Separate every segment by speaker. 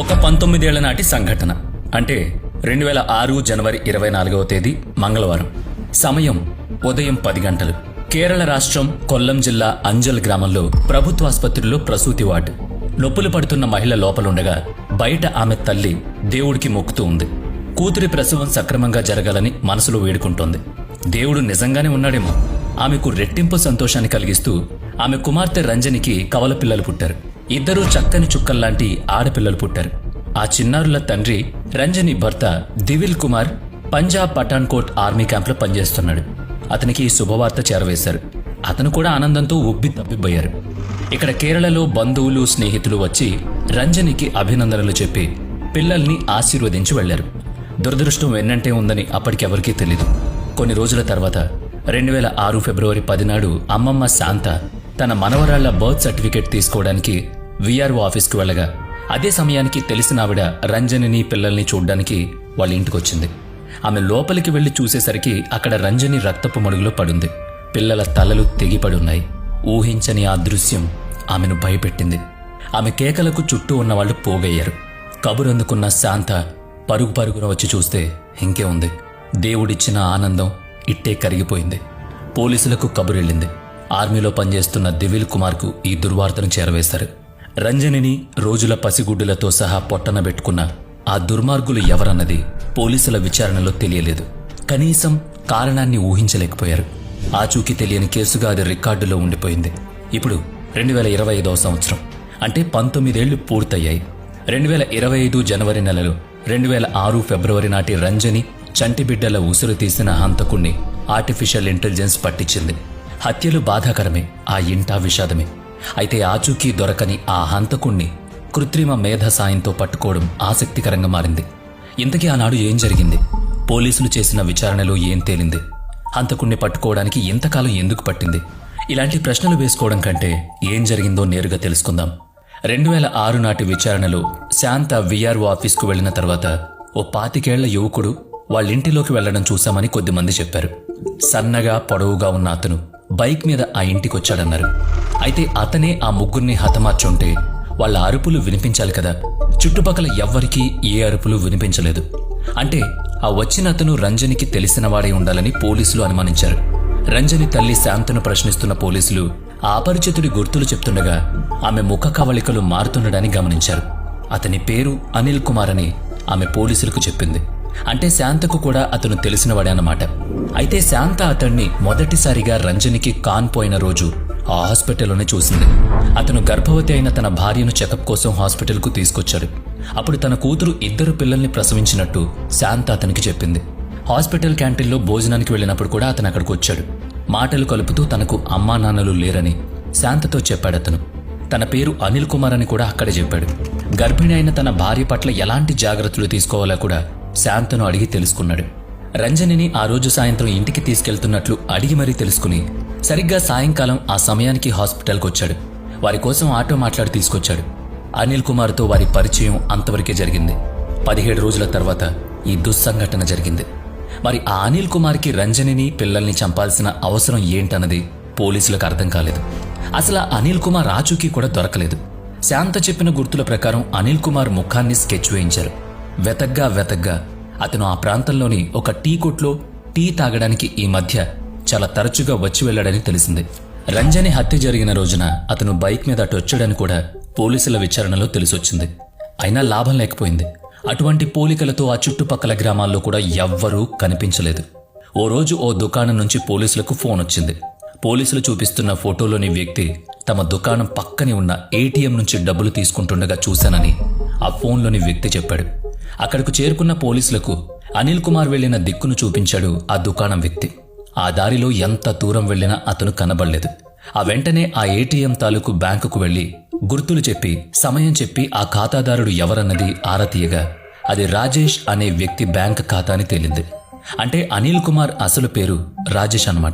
Speaker 1: ఒక పంతొమ్మిదేళ్ళ నాటి సంఘటన. అంటే రెండు వేల ఆరు జనవరి ఇరవై నాలుగవ తేదీ మంగళవారం. సమయం ఉదయం పది గంటలు. కేరళ రాష్ట్రం కొల్లం జిల్లా అంజల్ గ్రామంలో ప్రభుత్వ ఆసుపత్రిలో ప్రసూతి వార్డు. నొప్పులు పడుతున్న మహిళ లోపలుండగా బయట ఆమె తల్లి దేవుడికి మొక్కుతూ ఉంది. కూతురి ప్రసవం సక్రమంగా జరగాలని మనసులో వేడుకుంటోంది. దేవుడు నిజంగానే ఉన్నాడేమో. ఆమెకు రెట్టింపు సంతోషాన్ని కలిగిస్తూ ఆమె కుమార్తె రంజనికి కవల పిల్లలు పుట్టారు. ఇద్దరూ చక్కని చుక్కల్లాంటి ఆడపిల్లలు పుట్టారు. ఆ చిన్నారుల తండ్రి రంజని భర్త దివిల్ కుమార్ పంజాబ్ పఠాన్కోట్ ఆర్మీ క్యాంప్లో పనిచేస్తున్నాడు. అతనికి ఈ శుభవార్త చేరవేశారు. అతను కూడా ఆనందంతో ఉబ్బి తప్పిపోయారు ఇక్కడ కేరళలో బంధువులు స్నేహితులు వచ్చి రంజనికి అభినందనలు చెప్పి పిల్లల్ని ఆశీర్వదించి వెళ్ళారు దురదృష్టం వెన్నంటే ఉందని అప్పటికెవరికీ తెలీదు. కొన్ని రోజుల తర్వాత రెండు వేల ఆరు ఫిబ్రవరి పదినాడు అమ్మమ్మ శాంత తన మనవరాళ్ళ బర్త్ సర్టిఫికేట్ తీసుకోవడానికి విఆర్ఓ ఆఫీస్కి వెళ్ళగా అదే సమయానికి తెలిసిన ఆవిడ రంజనిని పిల్లల్ని చూడ్డానికి వాళ్ళ ఇంటికొచ్చింది ఆమె లోపలికి వెళ్ళి చూసేసరికి అక్కడ రంజని రక్తపు మడుగులో పడుంది. పిల్లల తలలు తెగిపడున్నాయి ఊహించని ఆ దృశ్యం ఆమెను భయపెట్టింది. ఆమె కేకలకు చుట్టూ ఉన్నవాళ్ళు పోగయ్యారు. కబురందుకున్న శాంత పరుగు పరుగున వచ్చి చూస్తే ఇంకే ఉంది. దేవుడిచ్చిన ఆనందం ఇట్టే కరిగిపోయింది. పోలీసులకు కబురెళ్ళింది. ఆర్మీలో పనిచేస్తున్న దివిల్ కుమార్కు ఈ దుర్వార్తను చేరవేశారు. రంజనిని రోజుల పసిగుడ్డులతో సహా పొట్టన పెట్టుకున్న ఆ దుర్మార్గులు ఎవరన్నది పోలీసుల విచారణలో తెలియలేదు. కనీసం కారణాన్ని ఊహించలేకపోయారు. ఆచూకీ తెలియని కేసుగా అది రికార్డులో ఉండిపోయింది. ఇప్పుడు రెండు వేల ఇరవై ఐదవ సంవత్సరం. అంటే పంతొమ్మిదేళ్ళు పూర్తయ్యాయి. రెండు వేల ఇరవై ఐదు జనవరి నెలలో రెండు వేల ఆరు ఫిబ్రవరి నాటి రంజని చంటిబిడ్డల ఉసురు తీసిన హంతకుణ్ణి ఆర్టిఫిషియల్ ఇంటెలిజెన్స్ పట్టించింది. హత్యలు బాధాకరమే. ఆ ఇంటా విషాదమే. అయితే ఆచూకీ దొరకని ఆ హంతకుణ్ణి కృత్రిమ మేధ సాయంతో పట్టుకోవడం ఆసక్తికరంగా మారింది. ఇంతకీ ఆనాడు ఏం జరిగింది? పోలీసులు చేసిన విచారణలో ఏం తేలింది? హంతకుణ్ణి పట్టుకోవడానికి ఇంతకాలం ఎందుకు పట్టింది? ఇలాంటి ప్రశ్నలు వేసుకోవడం కంటే ఏం జరిగిందో నేరుగా తెలుసుకుందాం. రెండు వేల ఆరు నాటి విచారణలో శాంత విఆర్ఓ ఆఫీస్కు వెళ్ళిన తర్వాత ఓ పాతికేళ్ళ యువకుడు వాళ్ళింటిలోకి వెళ్ళడం చూశామని కొద్దిమంది చెప్పారు. సన్నగా పొడవుగా ఉన్న అతను బైక్ మీద ఆ ఇంటికొచ్చాడన్నారు. అయితే అతనే ఆ ముగ్గురిని హతమార్చుంటే వాళ్ళ అరుపులు వినిపించాలి కదా. చుట్టుపక్కల ఎవ్వరికీ ఏ అరుపులు వినిపించలేదు. అంటే ఆ వచ్చిన అతను రంజనికి తెలిసినవాడే ఉండాలని పోలీసులు అనుమానించారు. రంజని తల్లి శాంతను ప్రశ్నిస్తున్న పోలీసులు ఆ అపరిచితుడి గుర్తులు చెప్తుండగా ఆమె ముఖ కవళికలు మారుతుండడాన్ని గమనించారు. అతని పేరు అనిల్ కుమార్ అని ఆమె పోలీసులకు చెప్పింది. అంటే శాంతకు కూడా అతను తెలిసినవాడే అన్నమాట. అయితే శాంత అతన్ని మొదటిసారిగా రంజనికి కాన్ పోయిన రోజు ఆ హాస్పిటల్లోనే చూసింది. అతను గర్భవతి అయిన తన భార్యను చెకప్ కోసం హాస్పిటల్కు తీసుకొచ్చాడు. అప్పుడు తన కూతురు ఇద్దరు పిల్లల్ని ప్రసవించినట్టు శాంత అతనికి చెప్పింది. హాస్పిటల్ క్యాంటీన్లో భోజనానికి వెళ్ళినప్పుడు కూడా అతను అక్కడికి వచ్చాడు. మాటలు కలుపుతూ తనకు అమ్మా నాన్నలు లేరని శాంతతో చెప్పాడు అతను. తన పేరు అనిల్ కుమార్ అని కూడా అక్కడే చెప్పాడు. గర్భిణి అయిన తన భార్య పట్ల ఎలాంటి జాగ్రత్తలు తీసుకోవాలో కూడా శాంతను అడిగి తెలుసుకున్నాడు. రంజనిని ఆ రోజు సాయంత్రం ఇంటికి తీసుకెళ్తున్నట్లు అడిగి మరీ తెలుసుకుని సరిగ్గా సాయంకాలం ఆ సమయానికి హాస్పిటల్కి వచ్చాడు. వారి కోసం ఆటో మాట్లాడి తీసుకొచ్చాడు. అనిల్ కుమార్తో వారి పరిచయం అంతవరకే జరిగింది. పదిహేడు రోజుల తర్వాత ఈ దుస్సంఘటన జరిగింది. మరి ఆ అనిల్ కుమార్కి రంజనిని పిల్లల్ని చంపాల్సిన అవసరం ఏంటన్నది పోలీసులకు అర్థం కాలేదు. అసలు ఆ అనిల్ కుమార్ ఆచూకీ కూడా దొరకలేదు. శాంత చెప్పిన గుర్తుల ప్రకారం అనిల్ కుమార్ ముఖాన్ని స్కెచ్ వేయించారు. వెతగ్గా వెతగ్గా అతను ఆ ప్రాంతంలోని ఒక టీ కొట్లో టీ తాగడానికి ఈ మధ్య చాలా తరచుగా వచ్చి వెళ్ళాడని తెలిసింది. రంజని హత్య జరిగిన రోజున అతను బైక్ మీద అటు వచ్చాడని కూడా పోలీసుల విచారణలో తెలిసొచ్చింది. అయినా లాభం లేకపోయింది. అటువంటి పోలికలతో ఆ చుట్టుపక్కల గ్రామాల్లో కూడా ఎవ్వరూ కనిపించలేదు. ఓ రోజు ఓ దుకాణం నుంచి పోలీసులకు ఫోన్ వచ్చింది. పోలీసులు చూపిస్తున్న ఫోటోలోని వ్యక్తి తమ దుకాణం పక్కనే ఉన్న ఏటీఎం నుంచి డబ్బులు తీసుకుంటుండగా చూశానని ఆ ఫోన్లోని వ్యక్తి చెప్పాడు. అక్కడకు చేరుకున్న పోలీసులకు అనిల్ కుమార్ వెళ్ళిన దిక్కును చూపించాడు ఆ దుకాణం వ్యక్తి. ఆ దారిలో ఎంత దూరం వెళ్ళినా అతను కనబడలేదు. ఆ వెంటనే ఆ ఏటీఎం తాలూకు బ్యాంకుకు వెళ్ళి గుర్తులు చెప్పి సమయం చెప్పి ఆ ఖాతాదారుడు ఎవరన్నది ఆరతీయగా అది రాజేష్ అనే వ్యక్తి బ్యాంక్ ఖాతా అని తేలింది. అంటే అనిల్ కుమార్ అసలు పేరు రాజేష్ అన్నమాట.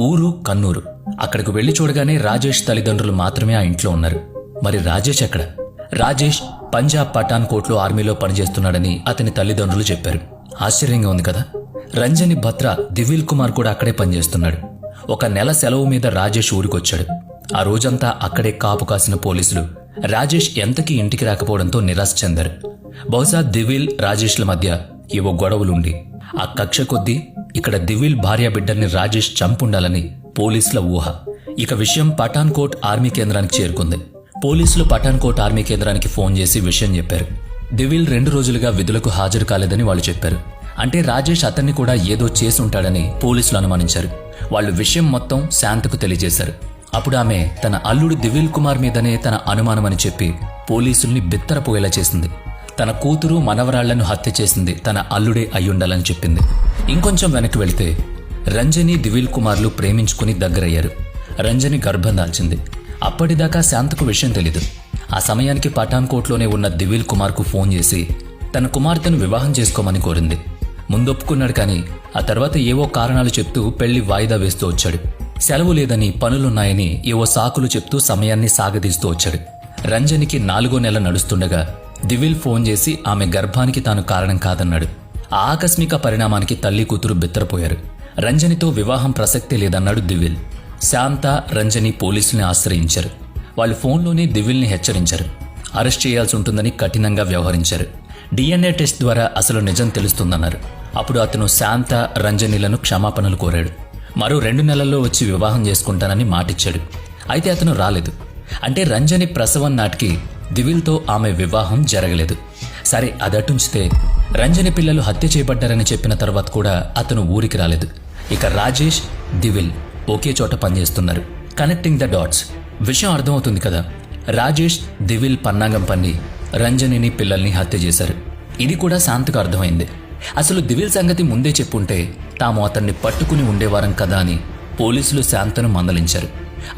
Speaker 1: ఊరు కన్నూరు. అక్కడికి వెళ్ళి చూడగానే రాజేష్ తల్లిదండ్రులు మాత్రమే ఆ ఇంట్లో ఉన్నారు. మరి రాజేష్ ఎక్కడ? రాజేష్ పంజాబ్ పఠాన్ కోట్లో ఆర్మీలో పనిచేస్తున్నాడని అతని తల్లిదండ్రులు చెప్పారు. ఆశ్చర్యంగా ఉంది కదా? రంజని భత్ర దివిల్ కుమార్ కూడా అక్కడే పనిచేస్తున్నాడు. ఒక నెల సెలవు మీద రాజేష్ ఊరికొచ్చాడు. ఆ రోజంతా అక్కడే కాపు కాసిన పోలీసులు. రాజేష్ ఎంతకీ ఇంటికి రాకపోవడంతో నిరాశ చెందారు. బహుశా దివిల్ రాజేష్ల మధ్య ఏవో గొడవలుండి. ఆ కక్ష కొద్దీ ఇక్కడ దివిల్ భార్య రాజేష్ చంపుండాలని పోలీసుల ఊహ. ఇక విషయం పఠాన్కోట్ ఆర్మీ కేంద్రానికి చేరుకుంది. పోలీసులు పఠాన్కోట్ ఆర్మీ కేంద్రానికి ఫోన్ చేసి విషయం చెప్పారు. దివిల్ రెండు రోజులుగా విధులకు హాజరు కాలేదని వాళ్ళు చెప్పారు. అంటే రాజేష్ అతన్ని కూడా ఏదో చేసుంటాడని పోలీసులు అనుమానించారు. వాళ్ళు విషయం మొత్తం శాంతకు తెలియజేశారు. అప్పుడు ఆమె తన అల్లుడు దివిల్ కుమార్ మీదనే తన అనుమానమని చెప్పి పోలీసుల్ని బిత్తరపోయేలా చేసింది. తన కూతురు మనవరాళ్ళను హత్య చేసింది తన అల్లుడే అయ్యుండాలని చెప్పింది. ఇంకొంచెం వెనక్కి వెళితే రంజని దివిల్ కుమార్లు ప్రేమించుకుని దగ్గరయ్యారు. రంజని గర్భం దాల్చింది. అప్పటిదాకా శాంతకు విషయం తెలీదు. ఆ సమయానికి పఠాన్కోట్లోనే ఉన్న దివిల్ కుమార్కు ఫోన్ చేసి తన కుమార్తెను వివాహం చేసుకోమని కోరింది. ముందొప్పుకున్నాడు కానీ ఆ తర్వాత ఏవో కారణాలు చెప్తూ పెళ్ళి వాయిదా వేస్తూ వచ్చాడు. సెలవు లేదని పనులున్నాయని ఏవో సాకులు చెప్తూ సమయాన్ని సాగదీస్తూ వచ్చాడు. రంజనికి నాలుగో నెల నడుస్తుండగా దివిల్ ఫోన్ చేసి ఆమె గర్భానికి తాను కారణం కాదన్నాడు. ఆ ఆకస్మిక పరిణామానికి తల్లి కూతురు బిత్తరపోయారు. రంజనితో వివాహం ప్రసక్తే లేదన్నాడు దివిల్. శాంత రంజని పోలీసుల్ని ఆశ్రయించారు. వాళ్ళు ఫోన్లోనే దివిల్ని హెచ్చరించారు. అరెస్ట్ చేయాల్సి ఉంటుందని కఠినంగా వ్యవహరించారు. డిఎన్ఏ టెస్ట్ ద్వారా అసలు నిజం తెలుస్తుందన్నారు. అప్పుడు అతను శాంత రంజనిలను క్షమాపణలు కోరాడు. మరో రెండు నెలల్లో వచ్చి వివాహం చేసుకుంటానని మాటిచ్చాడు. అయితే అతను రాలేదు. అంటే రంజని ప్రసవం నాటికి దివిల్తో ఆమె వివాహం జరగలేదు. సరే అదటుంచితే రంజని పిల్లలు హత్య చేయబడ్డారని చెప్పిన తర్వాత కూడా అతను ఊరికి రాలేదు. ఇక రాజేష్ దివిల్. ఒకే చోట పనిచేస్తున్నారు. కనెక్టింగ్ ద డాట్స్ విషయం అర్థమవుతుంది కదా? రాజేష్ దివిల్ పన్నాగం పన్ని రంజనిని పిల్లల్ని హత్య చేశారు. ఇది కూడా శాంతకు అర్థమైంది. అసలు దివిల్ సంగతి ముందే చెప్పుంటే తాము అతన్ని పట్టుకుని ఉండేవారం కదా అని పోలీసులు శాంతను మందలించారు.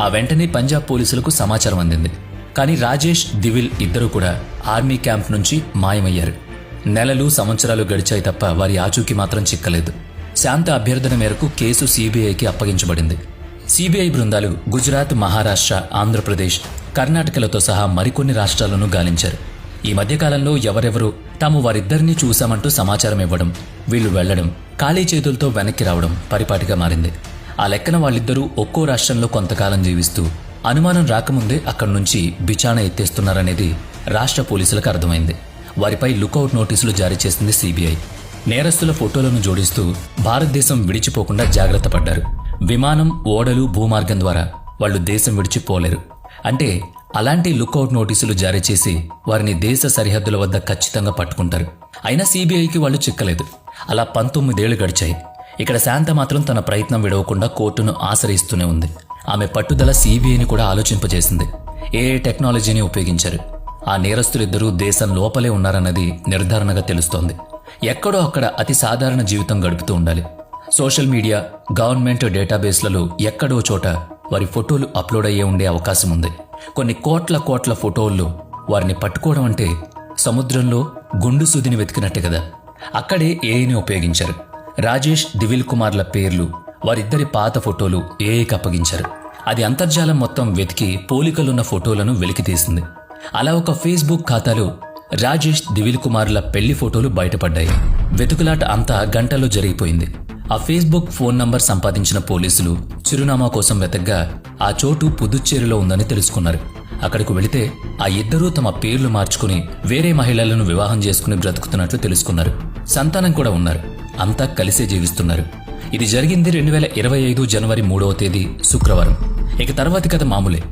Speaker 1: ఆ వెంటనే పంజాబ్ పోలీసులకు సమాచారం అందింది. కానీ రాజేష్ దివిల్ ఇద్దరూ కూడా ఆర్మీ క్యాంప్ నుంచి మాయమయ్యారు. నెలలు సంవత్సరాలు గడిచాయి తప్ప వారి ఆచూకీ మాత్రం చిక్కలేదు. శాంత అభ్యర్థన మేరకు కేసు సీబీఐకి అప్పగించబడింది. సిబిఐ బృందాలు గుజరాత్ మహారాష్ట్ర ఆంధ్రప్రదేశ్ కర్ణాటకలతో సహా మరికొన్ని రాష్ట్రాలను గాలించారు. ఈ మధ్యకాలంలో ఎవరెవరు తాము వారిద్దరినీ చూశామంటూ సమాచారం ఇవ్వడం వీళ్ళు వెళ్ళడం ఖాళీ చేతులతో వెనక్కి రావడం పరిపాటిగా మారింది. ఆ లెక్కన వాళ్ళిద్దరూ ఒక్కో రాష్ట్రంలో కొంతకాలం జీవిస్తూ అనుమానం రాకముందే అక్కడి నుంచి బిచాణ ఎత్తేస్తున్నారనేది రాష్ట్ర పోలీసులకు అర్థమైంది. వారిపై లుకౌట్ నోటీసులు జారీ చేసింది సిబిఐ. నేరస్తుల ఫోటోలను జోడిస్తూ భారతదేశం విడిచిపోకుండా జాగ్రత్త పడ్డారు. విమానం ఓడలు భూమార్గం ద్వారా వాళ్ళు దేశం విడిచిపోలేరు. అంటే అలాంటి లుకౌట్ నోటీసులు జారీ చేసి వారిని దేశ సరిహద్దుల వద్ద ఖచ్చితంగా పట్టుకుంటారు. అయినా సీబీఐకి వాళ్ళు చిక్కలేదు. అలా పంతొమ్మిదేళ్ళు గడిచాయి. ఇక్కడ శాంత మాత్రం తన ప్రయత్నం విడవకుండా కోర్టును ఆశ్రయిస్తూనే ఉంది. ఆమె పట్టుదల సీబీఐని కూడా ఆలోచింపజేసింది. ఏ టెక్నాలజీని ఉపయోగించారు. ఆ నేరస్తులిద్దరూ దేశం లోపలే ఉన్నారన్నది నిర్ధారణగా తెలుస్తోంది. ఎక్కడో అక్కడ అతి సాధారణ జీవితం గడుపుతూ ఉండాలి. సోషల్ మీడియా గవర్నమెంట్ డేటాబేస్లలో ఎక్కడో చోట వారి ఫోటోలు అప్లోడ్ అయ్యే ఉండే అవకాశం ఉంది. కొన్ని కోట్ల కోట్ల ఫోటోల్లో వారిని పట్టుకోవడం అంటే సముద్రంలో గుండు సూదిని వెతికినట్టే కదా. అక్కడే ఏఐని ఉపయోగించారు. రాజేష్ దివిల్ కుమార్ల పేర్లు వారిద్దరి పాత ఫోటోలు ఏఐకి అప్పగించారు. అది అంతర్జాలం మొత్తం వెతికి పోలికలున్న ఫోటోలను వెలికితీసింది. అలా ఒక ఫేస్బుక్ ఖాతాలో రాజేష్ దివిల్ కుమార్ల పెళ్ళి ఫోటోలు బయటపడ్డాయి. వెతుకులాట అంతా గంటల్లో జరిగిపోయింది. ఆ ఫేస్బుక్ ఫోన్ నంబర్ సంపాదించిన పోలీసులు చిరునామా కోసం వెతగ్గా ఆ చోటు పుదుచ్చేరిలో ఉందని తెలుసుకున్నారు. అక్కడికి వెళితే ఆ ఇద్దరూ తమ పేర్లు మార్చుకుని వేరే మహిళలను వివాహం చేసుకుని బ్రతుకుతున్నట్లు తెలుసుకున్నారు. సంతానం కూడా ఉన్నారు. అంతా కలిసే జీవిస్తున్నారు. ఇది జరిగింది రెండు వేల ఇరవై ఐదు జనవరి మూడవ తేదీ శుక్రవారం. ఇక తర్వాతి కథ మామూలే.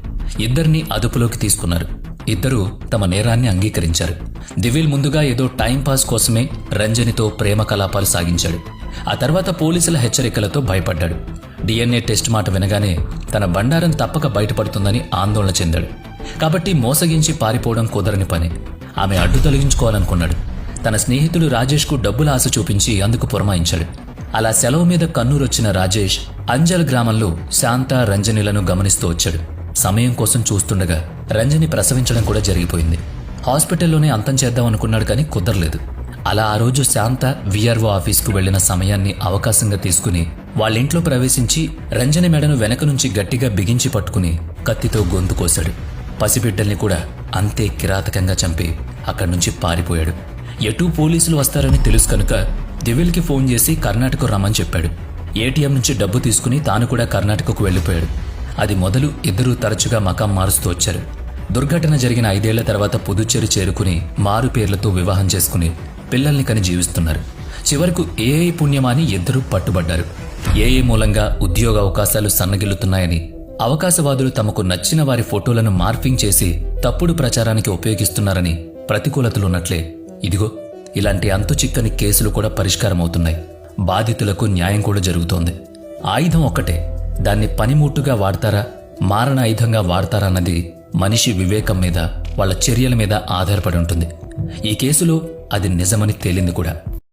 Speaker 1: ఇద్దరిని అదుపులోకి తీసుకున్నారు. ఇద్దరూ తమ నేరాన్ని అంగీకరించారు. దివిల్ ముందుగా ఏదో టైంపాస్ కోసమే రంజనితో ప్రేమ కలాపాలు సాగించాడు. ఆ తర్వాత పోలీసుల హెచ్చరికలతో భయపడ్డాడు. డిఎన్ఏ టెస్ట్ మాట వినగానే తన బండారం తప్పక బయటపడుతుందని ఆందోళన చెందాడు. కాబట్టి మోసగించి పారిపోవడం కుదరని పని. ఆమె అడ్డు తొలగించుకోవాలనుకున్నాడు. తన స్నేహితుడు రాజేష్కు డబ్బుల ఆశ చూపించి అందుకు పురమాయించాడు. అలా సెలవు మీద కన్నూరొచ్చిన రాజేష్ అంజల్ గ్రామంలో శాంత రంజనిలను గమనిస్తూ వచ్చాడు. సమయం కోసం చూస్తుండగా రంజని ప్రసవించడం కూడా జరిగిపోయింది. హాస్పిటల్లోనే అంతం చేద్దాం అనుకున్నాడు కానీ కుదరలేదు. అలా ఆ రోజు శాంత విఆర్ఓ ఆఫీస్కు వెళ్ళిన సమయాన్ని అవకాశంగా తీసుకుని వాళ్ళింట్లో ప్రవేశించి రంజని మెడను వెనక నుంచి గట్టిగా బిగించి పట్టుకుని కత్తితో గొంతు కోశాడు. పసిబిడ్డల్ని కూడా అంతే కిరాతకంగా చంపి అక్కడి నుంచి పారిపోయాడు. ఎటూ పోలీసులు వస్తారని తెలుసు కనుక దివిల్కి ఫోన్ చేసి కర్ణాటక రమ్మని చెప్పాడు. ఏటీఎం నుంచి డబ్బు తీసుకుని తాను కూడా కర్ణాటకకు వెళ్ళిపోయాడు. అది మొదలు ఇద్దరూ తరచుగా మకాం మారుస్తూ వచ్చారు. దుర్ఘటన జరిగిన ఐదేళ్ళ తర్వాత పుదుచ్చేరి చేరుకుని మారు పేర్లతో వివాహం చేసుకుని పిల్లల్ని కని జీవిస్తున్నారు. చివరకు ఏఐ పుణ్యమాని ఇద్దరూ పట్టుబడ్డారు. ఏఐ మూలంగా ఉద్యోగ అవకాశాలు సన్నగిల్లుతున్నాయని అవకాశవాదులు తమకు నచ్చిన వారి ఫోటోలను మార్ఫింగ్ చేసి తప్పుడు ప్రచారానికి ఉపయోగిస్తున్నారని ప్రతికూలతలున్నట్లే ఇదిగో ఇలాంటి అంతు చిక్కని కేసులు కూడా పరిష్కారమవుతున్నాయి. బాధితులకు న్యాయం కూడా జరుగుతోంది. ఆయుధం ఒక్కటే. దాన్ని పనిముట్టుగా వాడతారా మారణ ఆయుధంగా వాడతారా అన్నది మనిషి వివేకం మీద వాళ్ళ చర్యల మీద ఆధారపడి ఉంటుంది. ఈ కేసులో అది నిజమని తేలింది కూడా.